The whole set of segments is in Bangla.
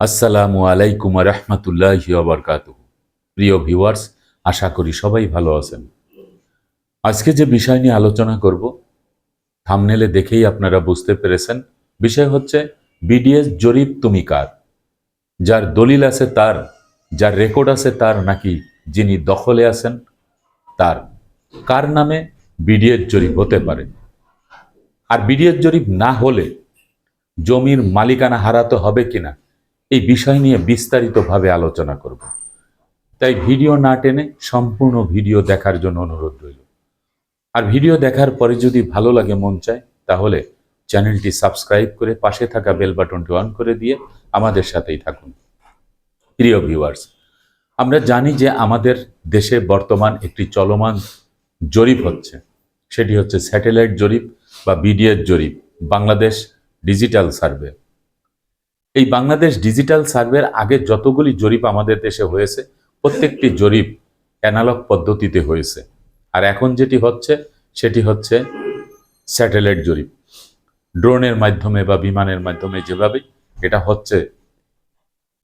আসসালামু আলাইকুম রহমতুল্লাহ বরকাত প্রিয় ভিউয়ার্স, আশা করি সবাই ভালো আছেন। আজকে যে বিষয় নিয়ে আলোচনা করব, থামনেলে দেখেই আপনারা বুঝতে পেরেছেন, বিষয় হচ্ছে বিডিএস জরিপ তুমি কার? যার দলিল আছে তার, যার রেকর্ড আছে তার নাকি যিনি দখলে আছেন, তার কার নামে বিডিএস জরিপ হতে পারে? আর বিডিএস জরিপ না হলে জমির মালিকানা হারাতে হবে কিনা? এই বিষয় নিয়ে বিস্তারিতভাবে আলোচনা করব। তাই ভিডিও না টেনে সম্পূর্ণ ভিডিও দেখার জন্য অনুরোধ রইল। আর ভিডিও দেখার পরে যদি ভালো লাগে মন চায়, তাহলে চ্যানেলটি সাবস্ক্রাইব করে পাশে থাকা বেল বাটনটি অন করে দিয়ে আমাদের সাথেই থাকুন। প্রিয় ভিউয়ার্স, আমরা জানি যে আমাদের দেশে বর্তমান একটি চলমান জরিপ হচ্ছে। সেটি হচ্ছে স্যাটেলাইট জরিপ বা বিডিএস জরিপ, বাংলাদেশ ডিজিটাল সার্ভে। এই বাংলাদেশ ডিজিটাল সার্ভের আগে যতগুলি জরিপ আমাদের দেশে হয়েছে, প্রত্যেকটি জরিপ অ্যানালগ পদ্ধতিতে হয়েছে। আর এখন যেটি হচ্ছে, সেটি হচ্ছে স্যাটেলাইট জরিপ। ড্রোনের মাধ্যমে বা বিমানের মাধ্যমে যেভাবে, এটা হচ্ছে,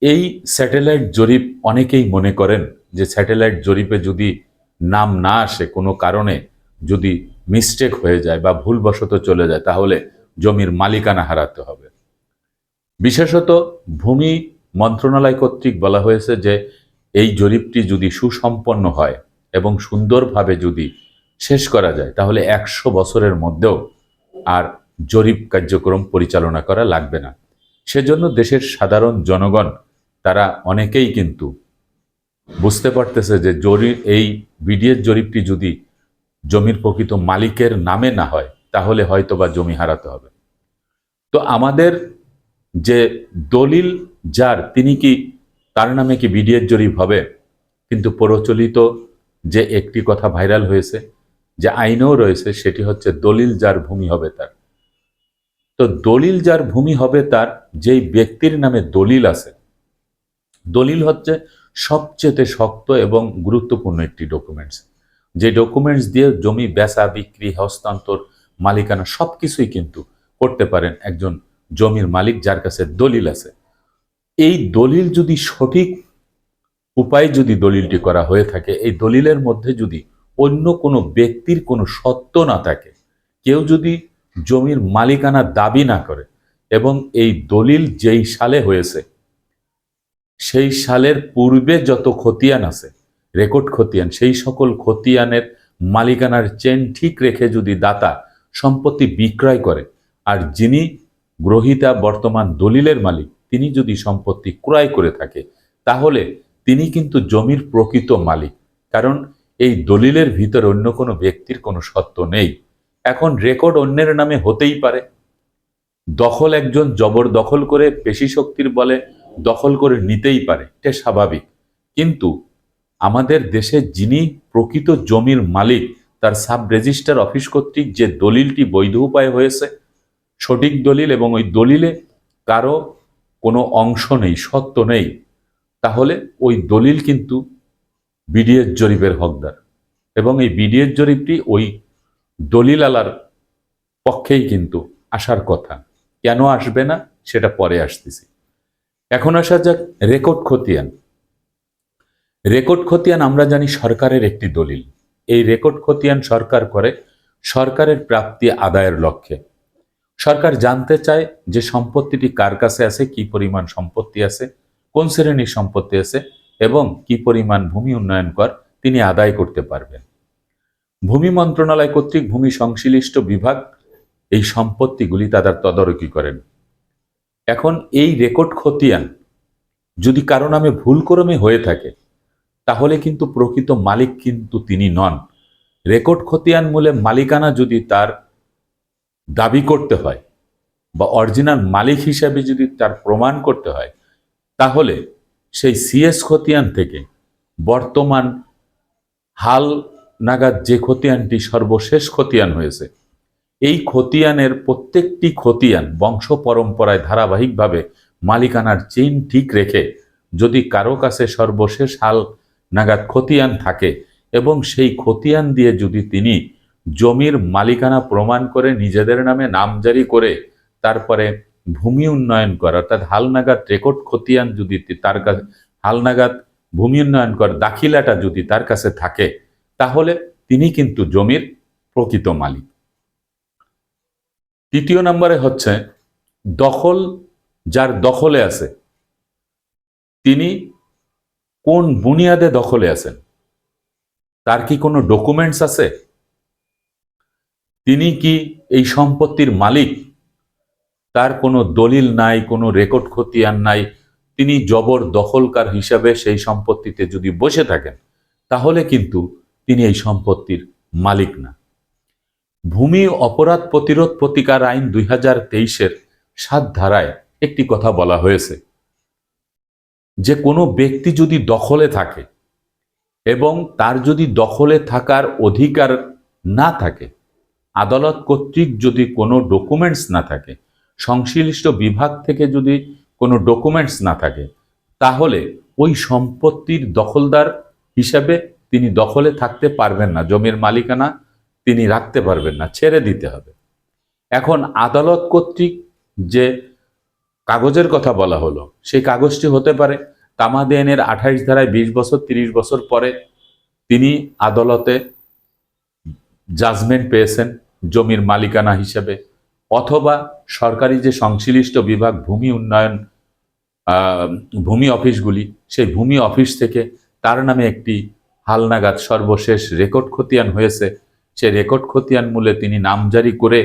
এই স্যাটেলাইট জরিপ অনেকেই মনে করেন যে স্যাটেলাইট জরিপে যদি নাম না আসে, কোনো কারণে যদি মিস্টেক হয়ে যায় বা ভুলবশত চলে যায়, তাহলে জমির মালিকানা হারাতে হবে। বিশেষত ভূমি মন্ত্রণালয় কর্তৃক বলা হয়েছে যে এই জরিপটি যদি সুসম্পন্ন হয় এবং সুন্দরভাবে যদি শেষ করা যায়, তাহলে একশো বছরের মধ্যেও আর জরিপ কার্যক্রম পরিচালনা করা লাগবে না। সেজন্য দেশের সাধারণ জনগণ, তারা অনেকেই কিন্তু বুঝতে পারতেছে যে জরিপ এই বিডিএস জরিপটি যদি জমির প্রকৃত মালিকের নামে না হয়, তাহলে হয়তো বা জমি হারাতে হবে। তো আমাদের যে দলিল যার, তিনি কি তার নামে কি বিডিএস জরিপ হবে? কিন্তু প্রচলিত যে একটি কথা ভাইরাল হয়েছে, যে আইনেও রয়েছে, সেটি হচ্ছে দলিল যার ভূমি হবে তার। তো দলিল যার ভূমি হবে তার, যেই ব্যক্তির নামে দলিল আছে, দলিল হচ্ছে সবচেয়ে শক্ত এবং গুরুত্বপূর্ণ একটি ডকুমেন্টস যে ডকুমেন্টস দিয়ে জমি, বেচা, বিক্রি, হস্তান্তর, মালিকানা সব কিছুই কিন্তু করতে পারেন একজন জমির মালিক যার কাছে দলিল আছে। এই দলিল যদি সঠিক উপায়ে যদি দলিলটি করা হয়ে থাকে, এই দলিলের মধ্যে যদি অন্য কোনো ব্যক্তির কোনো সত্য না থাকে, কেউ যদি জমির মালিকানা দাবি না করে এবং এই দলিল যেই সালে হয়েছে, সেই সালের পূর্বে যত খতিয়ান আছে, রেকর্ড খতিয়ান, সেই সকল খতিয়ানের মালিকানার চেন ঠিক রেখে যদি দাতা সম্পত্তি বিক্রয় করে, আর যিনি গ্রহিতা বর্তমান দলিলের মালিক, তিনি যদি সম্পত্তি ক্রয় করে থাকে, তাহলে তিনি কিন্তু জমির প্রকৃত মালিক। কারণ এই দলিলের ভিতর অন্য কোনো ব্যক্তির কোনো সত্য নেই। এখন রেকর্ড অন্যের নামে হতেই পারে। দখল একজন জবর দখল করে পেশি শক্তির বলে দখল করে নিতেই পারে, এটা স্বাভাবিক। কিন্তু আমাদের দেশে যিনি প্রকৃত জমির মালিক, তার সাব রেজিস্টার অফিস কর্তৃক যে দলিলটি বৈধ উপায় হয়েছে সঠিক দলিল এবং ওই দলিলে কারও কোনো অংশ নেই, সত্য নেই, তাহলে ওই দলিল কিন্তু বিডিএস জরিপের হকদার। এবং এই বিডিএস জরিপটি ওই দলিল আলার পক্ষেই কিন্তু আসার কথা। কেন আসবে না সেটা পরে আসতেছি। এখন আসা যাক রেকর্ড খতিয়ান। রেকর্ড খতিয়ান আমরা জানি সরকারের একটি দলিল। এই রেকর্ড খতিয়ান সরকার করে সরকারের প্রাপ্তি আদায়ের লক্ষ্যে। সরকার জানতে চায় যে সম্পত্তিটি কার কাছে আছে, কি পরিমাণ সম্পত্তি আছে, কোন শ্রেণির সম্পত্তি আছে এবং কি পরিমাণ ভূমি উন্নয়ন কর তিনি আদায় করতে পারবেন। ভূমি মন্ত্রণালয় কর্তৃক ভূমি সংশ্লিষ্ট বিভাগ এই সম্পত্তিগুলি তাদের তদারকি করেন। এখন এই রেকর্ড খতিয়ান যদি কারও নামে ভুলক্রমে হয়ে থাকে, তাহলে কিন্তু প্রকৃত মালিক কিন্তু তিনি নন। রেকর্ড খতিয়ান মূলে মালিকানা যদি তার দাবি করতে হয় বা অরিজিনাল মালিক হিসাবে যদি তার প্রমাণ করতে হয়, তাহলে সেই সিএস খতিয়ান থেকে বর্তমান হাল নাগাদ যে খতিয়ানটি সর্বশেষ খতিয়ান হয়েছে, এই খতিয়ানের প্রত্যেকটি খতিয়ান বংশ পরম্পরায় ধারাবাহিকভাবে মালিকানার চেইন ঠিক রেখে যদি কারও কাছে সর্বশেষ হাল নাগাদ খতিয়ান থাকে এবং সেই খতিয়ান দিয়ে যদি তিনি জমির মালিকানা প্রমাণ করে নিজেদের নামে নামজারি করে তারপরে ভূমি উন্নয়ন করা, অর্থাৎ হালনাগাদ রেকর্ড খতিয়ান যদি তার কাছে হালনাগাদ ভূমি উন্নয়ন কর, দাখিলাটা যদি তার কাছে থাকে, তাহলে তিনি কিন্তু জমির প্রকৃত মালিক। তৃতীয় নম্বরে হচ্ছে, দখল যার দখলে আছে, তিনি কোন বুনিয়াদে দখলে আছেন? তার কি কোনো ডকুমেন্টস আছে? তিনি কি এই সম্পত্তির মালিক? তার কোনো দলিল নাই, কোনো রেকর্ড খতিয়ান নাই। তিনি জবর দখলকার হিসাবে সেই সম্পত্তিতে যদি বসে থাকেন, তাহলে কিন্তু তিনি এই সম্পত্তির মালিক না। ভূমি অপরাধ প্রতিরোধ প্রতিকার আইন দুই হাজার তেইশের সাত ধারায় একটি কথা বলা হয়েছে। যে কোনো ব্যক্তি যদি দখলে থাকে এবং তার যদি দখলে থাকার অধিকার না থাকে আদালত কর্তৃক যদি কোনো ডকুমেন্টস না থাকে, সংশ্লিষ্ট বিভাগ থেকে যদি কোনো ডকুমেন্টস না থাকে, তাহলে ওই সম্পত্তির দখলদার হিসাবে তিনি দখলে থাকতে পারবেন না, জমির মালিকানা তিনি রাখতে পারবেন না, ছেড়ে দিতে হবে। এখন আদালত কর্তৃক যে কাগজের কথা বলা হলো, সেই কাগজটি হতে পারে তামাদি আইনের আঠাইশ ধারায় বিশ বছর, তিরিশ বছর পরে তিনি আদালতে জাজমেন্ট পেয়েছেন জমির মালিকানা হিসেবে, অথবা সরকারি যে সংশ্লিষ্ট বিভাগ ভূমি উন্নয়ন ভূমি অফিসগুলি, সেই ভূমি অফিস থেকে তার নামে একটি হালনাগাদ সর্বশেষ রেকর্ড খতিয়ান হয়েছে। সে রেকর্ড খতিয়ান মূলে তিনি নামজারি করে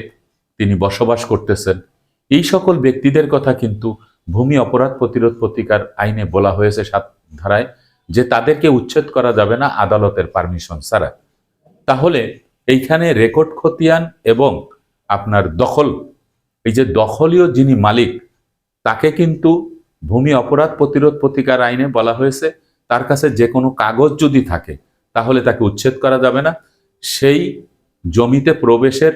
তিনি বসবাস করতেছেন। এই সকল ব্যক্তিদের কথা কিন্তু ভূমি অপরাধ প্রতিরোধ প্রতিকার আইনে বলা হয়েছে সাত ধারায়, যে তাদেরকে উচ্ছেদ করা যাবে না আদালতের পারমিশন ছাড়া। তাহলে এইখানে রেকর্ড খতিয়ান এবং আপনার দখল। এই যে দখলীয় যিনি মালিক, তাকে কিন্তু ভূমি অপরাধ প্রতিরোধ প্রতিকার আইনে বলা হয়েছে। তার কাছে যে কোনো কাগজ যদি থাকে, তাহলে তাকে উচ্ছেদ করা যাবে না। সেই জমিতে প্রবেশের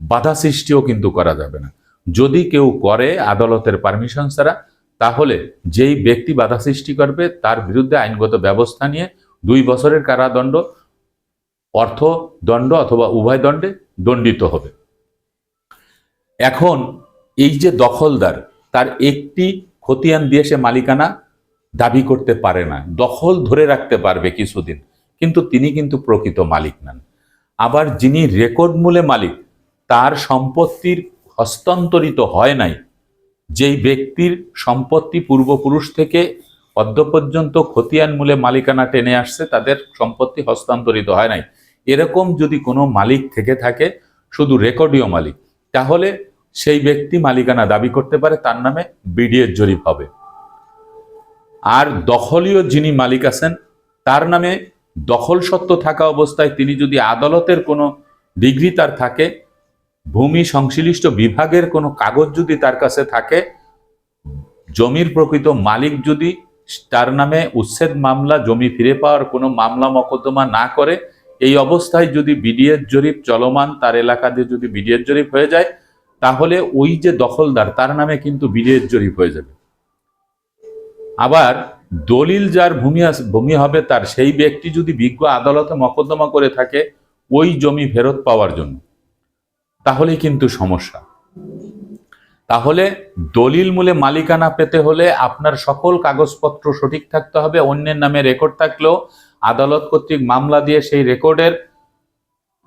বাধা সৃষ্টিও কিন্তু করা যাবে না। যদি কেউ করে আদালতের পারমিশন ছাড়া, তাহলে যেই ব্যক্তি বাধা সৃষ্টি করবে, তার বিরুদ্ধে আইনগত ব্যবস্থা নিয়ে দুই বছরের কারাদণ্ড অর্থদণ্ড অথবা উভয় দণ্ডে দণ্ডিত হবে। এখন এই যে দখলদার, তার একটি খতিয়ান দিয়ে সে মালিকানা দাবি করতে পারে না, দখল ধরে রাখতে পারবে কিছুদিন, কিন্তু তিনি কিন্তু প্রকৃত মালিক নন। আবার যিনি রেকর্ড মূলে মালিক, তার সম্পত্তির হস্তান্তরিত হয় নাই, যেই ব্যক্তির সম্পত্তি পূর্বপুরুষ থেকে অদ্য পর্যন্ত খতিয়ান মূলে মালিকানা টেনে আসছে, তাদের সম্পত্তি হস্তান্তরিত হয় নাই। এরকম যদি কোনো মালিক থেকে থাকে, শুধু রেকর্ডীয় মালিক, তাহলে সেই ব্যক্তি মালিকানা দাবি করতে পারে, তার নামে বিডিএর জরিপ হবে। আর দখলীয় যিনি মালিক আছেন, তার নামে দখল সত্ত্ব থাকা অবস্থায় তিনি যদি আদালতের কোনো ডিগ্রি তার থাকে, ভূমি সংশ্লিষ্ট বিভাগের কোনো কাগজ যদি তার কাছে থাকে, জমির প্রকৃত মালিক যদি তার নামে উচ্ছেদ মামলা, জমি ফিরে পাওয়ার কোনো মামলা, মকদ্দমা না করে এই অবস্থায় যদি বিডিএর জরিপ চলমান, তার এলাকাতে যদি বিডিএর জরিপ হয়ে যায়, তাহলে ওই যে দখলদার, তার নামে কিন্তু বিডিএর জরিপ হয়ে যাবে। আবার দলিল যার ভূমি ভূমি হবে তার, সেই ব্যক্তি যদি বিজ্ঞ আদালতে মকদ্দমা করে থাকে, ওই জমি ফেরত পাওয়ার জন্য। তাহলেই কিন্তু সমস্যা। তাহলে দলিল মূলে মালিকানা পেতে হলে আপনার সকল কাগজপত্র সঠিক থাকতে হবে, অন্যের নামে রেকর্ড থাকলেও আদালত কর্তৃক মামলা দিয়ে সেই রেকর্ডের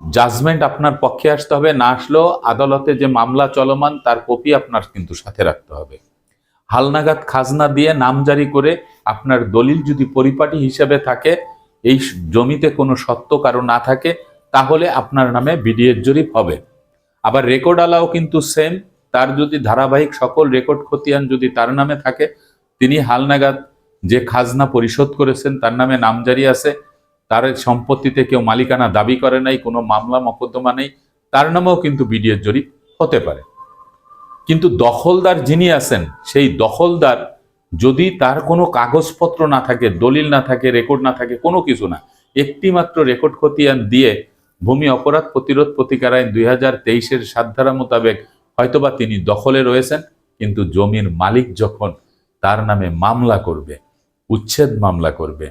জাজমেন্ট আপনার পক্ষে আসতে হবে, না আসলেও আদালতে যে মামলা চলমান তার কপি আপনার কিন্তু সাথে রাখতে হবে। হালনাগাদ খাজনা দিয়ে নামজারি করে আপনার দলিল যদি পরিপাটি হিসেবে থাকে, এই জমিতে কোনো সত্য কারও না থাকে, তাহলে আপনার নামে বিডিএর জরিপ হবে। আবার রেকর্ড আলাও কিন্তু সেম তার যদি ধারাবাহিক সকল রেকর্ড খতিয়ান যদি তার নামে থাকে, তিনি হালনাগাদ যে খাজনা পরিশোধ করেছেন, তার নামে নামজারি আছে, তার সম্পত্তিতে কেউ মালিকানা দাবি করে নাই, কোনো মামলা মকদ্দমা নেই, তার নামেও কিন্তু বিডিএর জরিপ হতে পারে। কিন্তু দখলদার যিনি আছেন, সেই দখলদার যদি তার কোনো কাগজপত্র না থাকে, দলিল না থাকে রেকর্ড না থাকে, কোনো কিছু না, একটিমাত্র রেকর্ড খতিয়ান দিয়ে ভূমি অপরাধ প্রতিরোধ প্রতিকার আইন দুই হাজার তেইশের সাতধারা মোতাবেক হয়তোবা তিনি দখলে রয়েছেন, কিন্তু জমির মালিক যখন তার নামে মামলা করবে উচ্ছেদ মামলা করবে।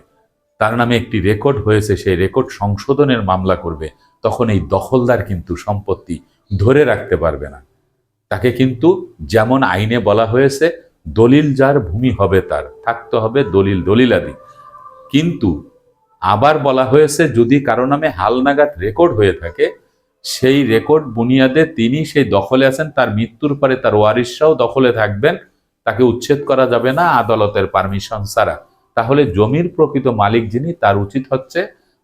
তার নামে একটি রেকর্ড হয়েছে, সেই রেকর্ড সংশোধনের মামলা করবে। তখন এই দখলদার কিন্তু সম্পত্তি ধরে রাখতে পারবে না। তাকে কিন্তু যেমন আইনে বলা হয়েছে, দলিল যার ভূমি হবে তার, থাকতে হবে দলিল দলিলাদি। কিন্তু আবার বলা হয়েছে, যদি কারও নামে হালনাগাদ রেকর্ড হয়ে থাকে, সেই রেকর্ড বুনিয়াদে তিনি সেই দখলে আছেন, তার মৃত্যুর পরে তার ওয়ারিশরাও দখলে থাকবেন, তাকে উচ্ছেদ করা যাবে না আদালতের পারমিশন ছাড়া। তাহলে জমির প্রকৃত মালিক যিনি, তার উচিত হচ্ছে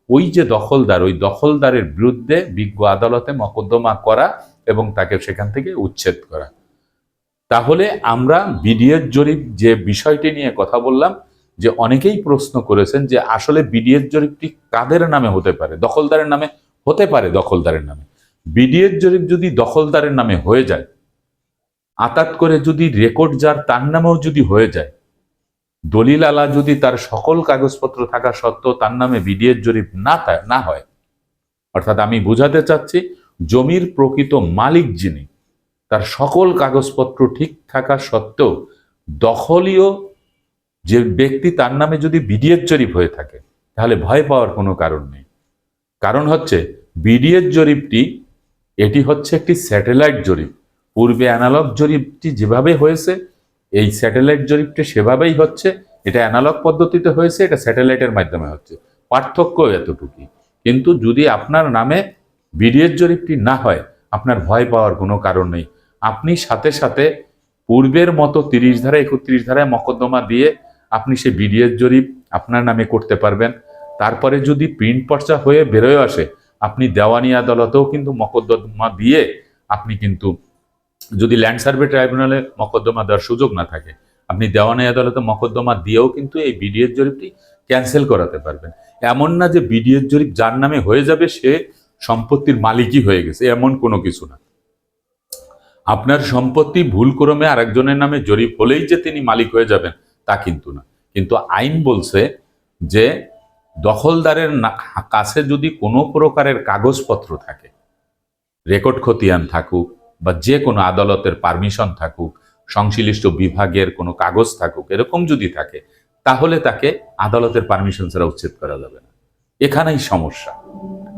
ওই যে দখলদার, ওই দখলদারের বিরুদ্ধে বিজ্ঞ আদালতে মকদ্দমা করা এবং তাকে সেখান থেকে উচ্ছেদ করা। তাহলে আমরা বিডিএর জরিপ যে বিষয়টি নিয়ে কথা বললাম, যে অনেকেই প্রশ্ন করেছেন যে আসলে বিডিএর জরিপটি কাদের নামে হতে পারে? দখলদারের নামে হতে পারে দখলদারের নামে। বিডিএর জরিপ যদি দখলদারের নামে হয়ে যায়, আতাত করে যদি রেকর্ড যার, তার নামেও যদি হয়ে যায় দলিল আলা যদি তার সকল কাগজপত্র থাকা সত্ত্বেও তার নামে বিডিএর জরিপ না না হয়। অর্থাৎ আমি বোঝাতে চাচ্ছি, জমির প্রকৃত মালিক যিনি, তার সকল কাগজপত্র ঠিক থাকা সত্ত্বেও দখলীয় যে ব্যক্তি তার নামে যদি বিডিএর জরিপ হয়ে থাকে, তাহলে ভয় পাওয়ার কোনো কারণ নেই। কারণ হচ্ছে, বিডিএর জরিপটি, এটি হচ্ছে একটি স্যাটেলাইট জরিপ। পূর্বে অ্যানালগ জরিপটি যেভাবে হয়েছে এই স্যাটেলাইট জরিপটি সেভাবেই হচ্ছে, এটা অ্যানালগ পদ্ধতিতে হয়েছে, এটা স্যাটেলাইটের মাধ্যমে হচ্ছে। পার্থক্য এতটুকুই। কিন্তু যদি আপনার নামে বিডিএর জরিপটি না হয়, আপনার ভয় পাওয়ার কোনো কারণ নেই। আপনি সাথে সাথে পূর্বের মতো তিরিশ ধারা, একত্রিশ ধারায় মকদ্দমা দিয়ে আপনি সে বিডিএর জরিপ আপনার নামে করতে পারবেন। তারপরে যদি প্রিন্ট পর্চা হয়ে বেরোয় আসে, আপনি দেওয়ানি আদালতেও কিন্তু মকদ্দমা দিয়ে আপনি কিন্তু যদি ল্যান্ড সার্ভে ট্রাইব্যুনালে মকদ্দমা দেওয়ার সুযোগ না থাকে, আপনি দেওয়ানি আদালতে মকদ্দমা দিয়েও কিন্তু এই বিডিএর জরিপটি ক্যান্সেল করাতে পারবেন। এমন না যে বিডিএর জরিপ যার নামে হয়ে যাবে, সে সম্পত্তির মালিকই হয়ে গেছে, এমন কোনো কিছু না। আপনার সম্পত্তি ভুলক্রমে আরেকজনের নামে জরিপ হলেই যে তিনি মালিক হয়ে যাবেন, তা কিন্তু না। কিন্তু আইন বলছে যে দখলদারের কাছে যদি কোনো প্রকারের কাগজপত্র থাকে, রেকর্ড খতিয়ান থাকুক বা যে কোনো আদালতের পারমিশন থাকুক, সংশ্লিষ্ট বিভাগের কোনো কাগজ থাকুক, এরকম যদি থাকে, তাহলে তাকে আদালতের পারমিশন ছাড়া উচ্ছেদ করা যাবে না। এখানেই সমস্যা।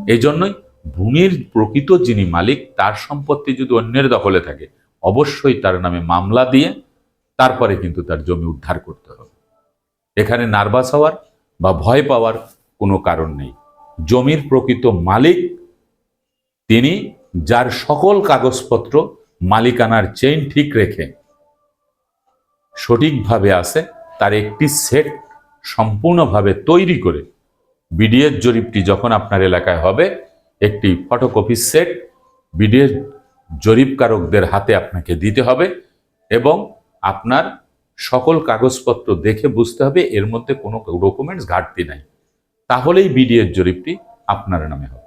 এই জন্যই ভূমির প্রকৃত যিনি মালিক, তার সম্পত্তি যদি অন্যের দখলে থাকে, অবশ্যই তার নামে মামলা দিয়ে তারপরে কিন্তু তার জমি উদ্ধার করতে হবে। এখানে নার্ভাস হওয়ার বা ভয় পাওয়ার কোনো কারণ নেই। জমির প্রকৃত মালিক তিনি যার সকল কাগজপত্র মালিকানার চেইন ঠিক রেখে সঠিকভাবে আছে, তার একটি সেট সম্পূর্ণভাবে তৈরি করে বিডিএর জরিপটি যখন আপনার এলাকায় হবে, একটি ফটোকপি সেট বিডিএর জরিপকারকদের হাতে আপনাকে দিতে হবে এবং আপনার সকল কাগজপত্র দেখে বুঝতে হবে, এর মধ্যে কোনো ডকুমেন্টস ঘাটতি নাই। তাহলেই বিডিএর জরিপটি আপনার নামে হবে।